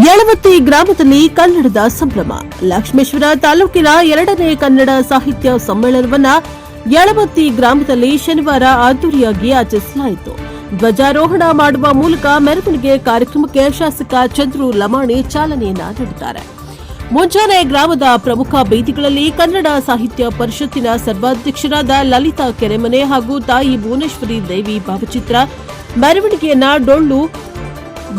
ಯಳವತ್ತಿ ಗ್ರಾಮದಲ್ಲಿ ಕನ್ನಡದ ಸಂಭ್ರಮ. ಲಕ್ಷ್ಮೇಶ್ವರ ತಾಲೂಕಿನ ಎರಡನೇ ಕನ್ನಡ ಸಾಹಿತ್ಯ ಸಮ್ಮೇಳನವನ್ನ ಯಳವತ್ತಿ ಗ್ರಾಮದಲ್ಲಿ ಶನಿವಾರ ಅದ್ದೂರಿಯಾಗಿ ಆಚರಿಸಲಾಯಿತು. ಧ್ವಜಾರೋಹಣ ಮಾಡುವ ಮೂಲಕ ಮೆರವಣಿಗೆ ಕಾರ್ಯಕ್ರಮಕ್ಕೆ ಶಾಸಕ ಚಂದ್ರು ಲಮಾಣಿ ಚಾಲನೆಯನ್ನ ನೀಡಿದ್ದಾರೆ. ಮುಂಜಾನೆ ಗ್ರಾಮದ ಪ್ರಮುಖ ಬೀದಿಗಳಲ್ಲಿ ಕನ್ನಡ ಸಾಹಿತ್ಯ ಪರಿಷತ್ತಿನ ಸರ್ವಾಧ್ಯಕ್ಷರಾದ ಲಲಿತಾ ಕೆರೆಮನೆ ಹಾಗೂ ತಾಯಿ ಭುವನೇಶ್ವರಿ ದೇವಿ ಭಾವಚಿತ್ರ, ಮೆರವಣಿಗೆಯನ್ನ ಡೊಳ್ಳು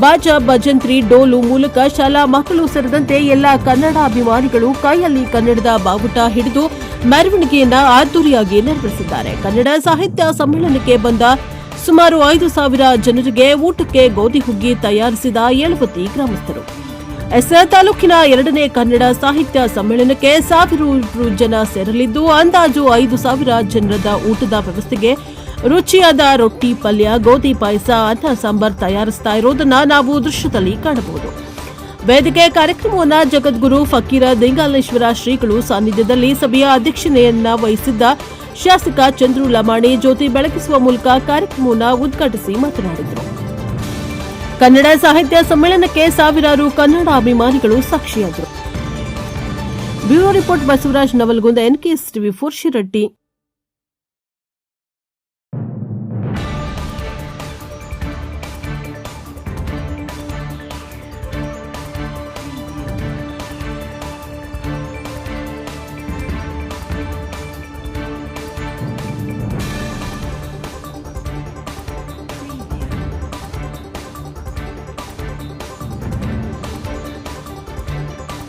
ಬಾಜ ಭಜಂತ್ರಿ ಡೋಲು ಮೂಲಕ ಶಾಲಾ ಮಕ್ಕಳು ಸೇರಿದಂತೆ ಎಲ್ಲ ಕನ್ನಡ ಅಭಿಮಾನಿಗಳು ಕೈಯಲ್ಲಿ ಕನ್ನಡದ ಬಾವುಟ ಹಿಡಿದು ಮೆರವಣಿಗೆಯನ್ನ ಅದ್ದೂರಿಯಾಗಿ ನಿರ್ವಹಿಸಿದ್ದಾರೆ ಕನ್ನಡ ಸಾಹಿತ್ಯ ಸಮ್ಮೇಳನಕ್ಕೆ ಬಂದ ಸುಮಾರು ಐದು ಸಾವಿರ ಜನರಿಗೆ ಊಟಕ್ಕೆ ಗೋಧಿ ಹುಗ್ಗಿ ತಯಾರಿಸಿದ ಯಳವತ್ತಿ ಗ್ರಾಮಸ್ಥರು. ಎಸ್ಎ ತಾಲೂಕಿನ ಎರಡನೇ ಕನ್ನಡ ಸಾಹಿತ್ಯ ಸಮ್ಮೇಳನಕ್ಕೆ ಸಾವಿರಾರು ಜನ ಸೇರಲಿದ್ದು, ಅಂದಾಜು ಐದು ಸಾವಿರ ಜನರದ ಊಟದ ವ್ಯವಸ್ಥೆಗೆ ರುಚಿಯಾದ ರೊಟ್ಟಿ, ಪಲ್ಯ, ಗೋಧಿ ಪಾಯಸ, ಅನ್ನ ಸಾಂಬಾರ್ ತಯಾರಿಸ್ತಾ ಇರೋದನ್ನ ನಾವು ದೃಶ್ಯದಲ್ಲಿ ಕಾಣಬಹುದು. ವೇದಿಕೆ ಕಾರ್ಯಕ್ರಮವನ್ನು ಜಗದ್ಗುರು ಫಕೀರ ದಿಂಗಾಲೇಶ್ವರ ಶ್ರೀಗಳು ಸಾನ್ನಿಧ್ಯದಲ್ಲಿ ಸಭೆಯ ಅಧ್ಯಕ್ಷತೆಯನ್ನ ವಹಿಸಿದ್ದ ಶಾಸಕ ಚಂದ್ರು ಲಮಾಣಿ ಜ್ಯೋತಿ ಬೆಳಗಿಸುವ ಮೂಲಕ ಕಾರ್ಯಕ್ರಮವನ್ನು ಉದ್ಘಾಟಿಸಿ ಮಾತನಾಡಿದರು. ಕನ್ನಡ ಸಾಹಿತ್ಯ ಸಮ್ಮೇಳನಕ್ಕೆ ಸಾವಿರಾರು ಕನ್ನಡ ಅಭಿಮಾನಿಗಳು ಸಾಕ್ಷಿಯಾದರು. Bureau report Basavaraj Navalgund NKS TV four Shiratti